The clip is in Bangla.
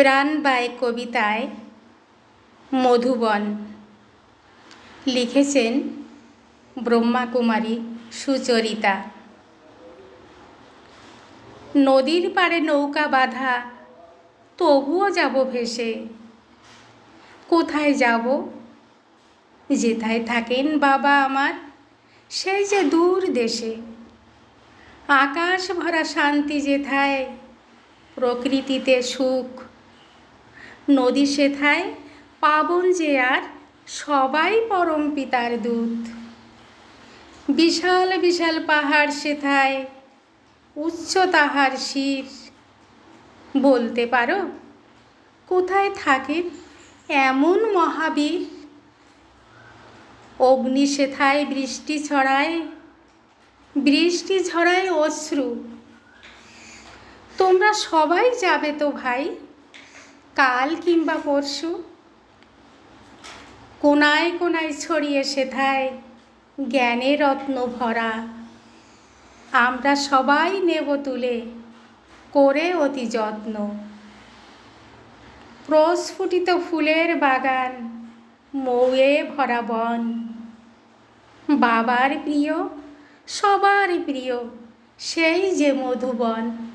প্রাণবায় কবিতায় মধুবন। লিখেছেন ব্রহ্মাকুমারী সুচরিতা। নদীর পাড়ে নৌকা বাঁধা, তবুও যাব ভেসে। কোথায় যাব? যেথায় থাকেন বাবা আমার, সেই যে দূর দেশে। আকাশ ভরা শান্তি যেথায়, প্রকৃতিতে সুখ নদী সেথায়, পাবন যে আর, সবাই পরম পিতার দূত। বিশাল বিশাল পাহাড় সেথায়, উচ্চ তাহার শির। বলতে পারো, কোথায় থাকেন এমন মহাবীর? অগ্নি সেথায় বৃষ্টি ছড়ায় বৃষ্টি ছড়ায় অশ্রু। তোমরা সবাই যাবে তো ভাই? কাল কিংবা পরশু। কোনায় কোনায় ছড়িয়ে সেথায় জ্ঞানের রত্ন ভরা। আমরা সবাই নেব তুলে, করে অতি যত্ন। প্রস্ফুটিত ফুলের বাগান, মৌয়ে ভরা বন। বাবার প্রিয়, সবার প্রিয়, সেই যে মধুবন।